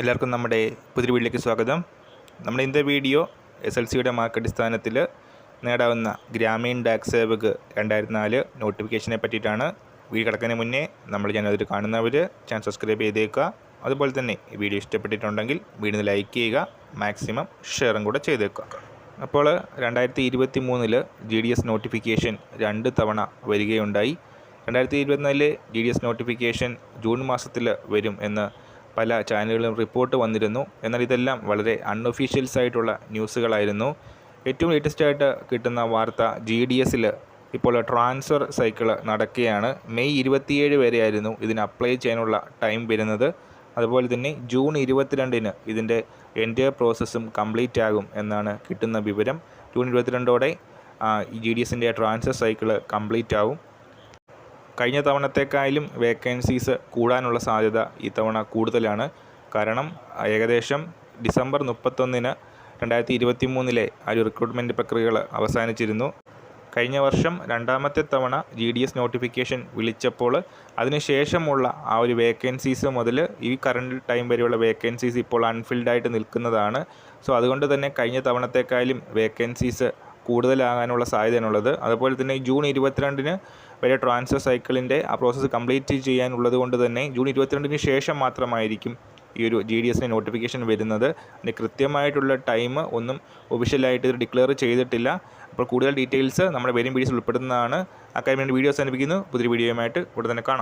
എല്ലാവർക്കും നമ്മുടെ പുതിയ വീട്ടിലേക്ക് സ്വാഗതം. നമ്മുടെ ഇന്നത്തെ വീഡിയോ എസ് എൽ സിയുടെ മാർക്ക് അടിസ്ഥാനത്തിൽ നേടാവുന്ന ഗ്രാമീൺ ഡാക് സേവക് രണ്ടായിരത്തി നാല് നോട്ടിഫിക്കേഷനെ പറ്റിയിട്ടാണ് വീഡിയോ കിടക്കുന്നതിന് മുന്നേ നമ്മൾ ചാനൽ കാണുന്നവർ ചാനൽ സബ്സ്ക്രൈബ് ചെയ്തേക്കുക. അതുപോലെ തന്നെ ഈ വീഡിയോ ഇഷ്ടപ്പെട്ടിട്ടുണ്ടെങ്കിൽ വീഡിയോ ലൈക്ക് ചെയ്യുക മാക്സിമം ഷെയറും കൂടെ ചെയ്തേക്കുക. അപ്പോൾ രണ്ടായിരത്തി ഇരുപത്തി മൂന്നിൽ ജി ഡി എസ് നോട്ടിഫിക്കേഷൻ രണ്ട് തവണ വരികയുണ്ടായി. രണ്ടായിരത്തി ഇരുപത്തിനാലിലെ G D S notification June മാസത്തിൽ വരും എന്ന് പല ചാനലുകളും റിപ്പോർട്ട് വന്നിരുന്നു. എന്നാൽ ഇതെല്ലാം വളരെ അൺഒഫീഷ്യൽസ് ആയിട്ടുള്ള ന്യൂസുകളായിരുന്നു. ഏറ്റവും ലേറ്റസ്റ്റ് ആയിട്ട് കിട്ടുന്ന വാർത്ത ജി ഡി എസിൽ ഇപ്പോൾ ട്രാൻസ്ഫർ സൈക്കിൾ നടക്കുകയാണ്. മെയ് ഇരുപത്തിയേഴ് വരെയായിരുന്നു ഇതിന് അപ്ലൈ ചെയ്യാനുള്ള ടൈം വരുന്നത്. അതുപോലെ തന്നെ ജൂൺ ഇരുപത്തിരണ്ടിന് ഇതിന്റെ എന്റെ പ്രോസസ്സും കംപ്ലീറ്റ് ആകും എന്നാണ് കിട്ടുന്ന വിവരം. ജൂൺ ഇരുപത്തിരണ്ടോടെ ജി ഡി എസിന്റെ ട്രാൻസ്ഫർ സൈക്കിൾ കംപ്ലീറ്റ് ആവും. കഴിഞ്ഞ തവണത്തേക്കായാലും വേക്കൻസീസ് കൂടാനുള്ള സാധ്യത ഇത്തവണ കൂടുതലാണ്. കാരണം ഏകദേശം ഡിസംബർ മുപ്പത്തൊന്നിന് രണ്ടായിരത്തി ഇരുപത്തി മൂന്നിലെ ആ ഒരു റിക്രൂട്ട്മെന്റ് പ്രക്രിയകൾ അവസാനിച്ചിരുന്നു. കഴിഞ്ഞ വർഷം രണ്ടാമത്തെ തവണ ജി ഡി എസ് നോട്ടിഫിക്കേഷൻ വിളിച്ചപ്പോൾ അതിനുശേഷമുള്ള ആ ഒരു വേക്കൻസീസ് മുതൽ ഈ കറണ്ട് ടൈം വരെയുള്ള വേക്കൻസീസ് ഇപ്പോൾ അൺഫിൽഡായിട്ട് നിൽക്കുന്നതാണ്. സോ അതുകൊണ്ട് തന്നെ കഴിഞ്ഞ തവണത്തേക്കാളും വേക്കൻസീസ് കൂടുതലാകാനുള്ള സാധ്യതയാണുള്ളത്. അതുപോലെ തന്നെ ജൂൺ ഇരുപത്തിരണ്ടിന് വരെ ട്രാൻസ്ഫർ സൈക്കിളിന്റെ ആ പ്രോസസ്സ് കംപ്ലീറ്റ് ചെയ്യാനുള്ളത് കൊണ്ട് തന്നെ ജൂൺ ഇരുപത്തിരണ്ടിന് ശേഷം മാത്രമായിരിക്കും ഈ ഒരു ജി ഡി എസിന് നോട്ടിഫിക്കേഷൻ വരുന്നത്. അതിന് കൃത്യമായിട്ടുള്ള ടൈം ഒന്നും ഒഫീഷ്യലായിട്ട് ഇത് ഡിക്ലെയർ ചെയ്തിട്ടില്ല. അപ്പോൾ കൂടുതൽ ഡീറ്റെയിൽസ് നമ്മുടെ വരും വീഡിയോസ് ഉൾപ്പെടുന്നതാണ്. അക്കാര്യം വീഡിയോസ് അനുഭവിക്കുന്നു പുതിയ വീഡിയോയുമായിട്ട് ഇവിടെ തന്നെ കാണാം.